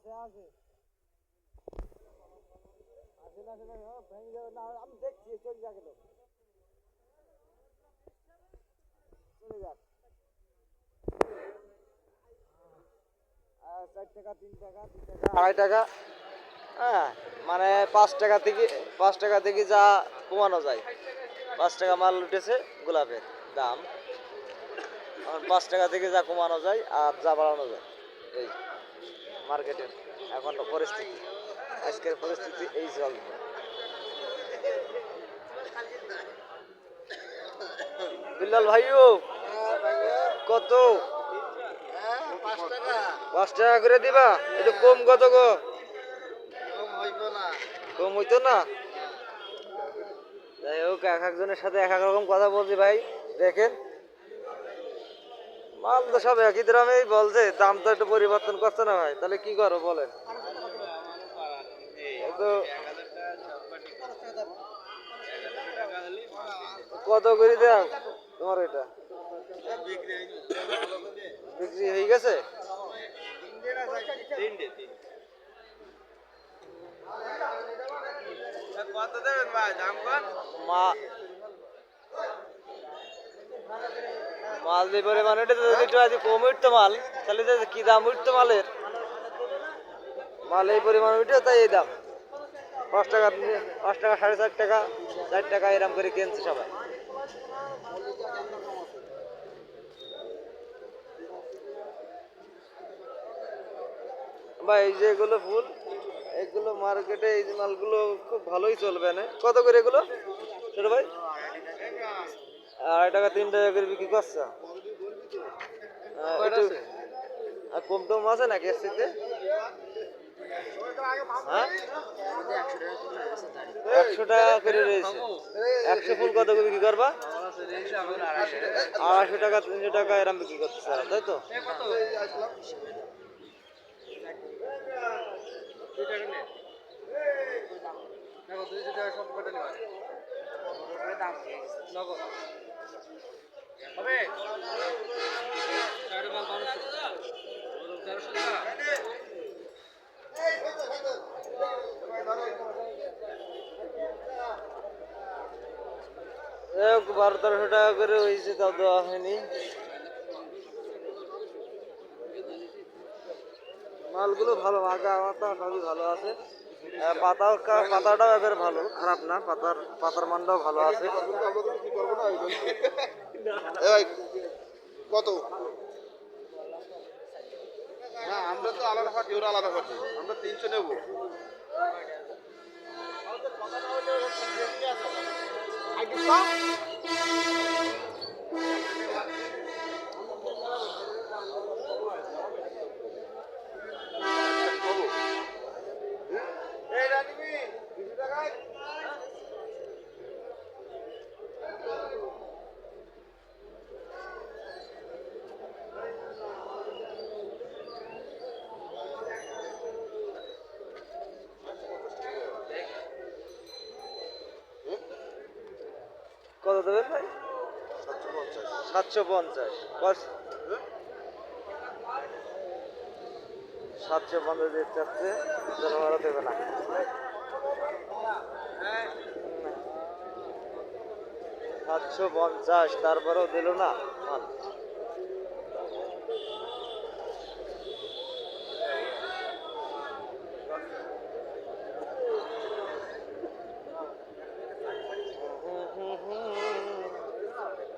আছে আছে। আসে না না ভেঙে যাবে না, আমি দেখছি, চলে যা গেল চলে যাক। চার টাকা, তিন টাকা তিন টাকা। আড়াই টাকা। হ্যাঁ মানে পাঁচ টাকা থেকে, পাঁচ টাকা থেকে যা কমানো যায়। পাঁচ টাকা মাল উঠেছে গোলাপের দাম। পাঁচ টাকা থেকে যা কমানো যায় আর যা বাড়ানো যায়, এই। মার্কেটের এখন পরিস্থিতি। আজকের পরিস্থিতি এই চলবে বিল্লাল ভাইও, কত? পাঁচ টাকা করে দিবা। একটু কম কত গো? কম হইতো না। যাই হোক, এক একজনের সাথে এক এক রকম কথা বলছি ভাই। দেখেন। মাল তো সব একই দামেই বলছে দাম তো একটু পরিবর্তন করছে না ভাই তাহলে কি করো বলেন? কত করে দাও তোমার এটা? বিক্রি হয়ে গেছে? কত দেবেন ভাই দাম কন মা মাল দিয়ে পরিমাণ এটা যদি একটু কম উঠতো মাল, তাহলে কি দাম উঠতো মালের? মাল এই পরিমাণ উঠে তাই এই দাম। পাঁচ টাকা পাঁচ টাকা, সাড়ে চার টাকা চার টাকা এরম করে কিনছে সবাই। ভাই, এই যে এগুলো ফুল, এগুলো মার্কেটে এই মালগুলো খুব ভালোই চলবে না? কত করে এগুলো? ছোট ভাই? আড়াই টাকা তিন টাকা করে বিক্রি করছ? আর কম টম আছে নাকি এর সাথে হ্যাঁ? একশো টাকা করে রয়েছে। একশো ফুল কত করে বিক্রি করবা? আড়াইশো টাকা তিনশো টাকা এরম বিক্রি করতেছে তাই তো? দুইশো টাকা সব কটা নেওয়া নগদ। হবে? বারো, তেরোশো টাকা করে হয়েছে, তাও দেওয়া হয়নি। মালগুলো ভালো, আগা, মাথা সবই ভালো আছে। পাতাও কা- পাতাটাও এবার ভালো খারাপ না পাতার পাতার মানটাও ভালো আছে। কত? না আমরা তো আলাদা পার্টি ওরা আলাদা পার্টি। আমরা তিনশো নেব। কত দেবেন ভাই? সাতশো পঞ্চাশ। সাতশো পঞ্চাশ দিতে চাচ্ছে দেবে না। সাতশো পঞ্চাশ, তারপরেও দিল না।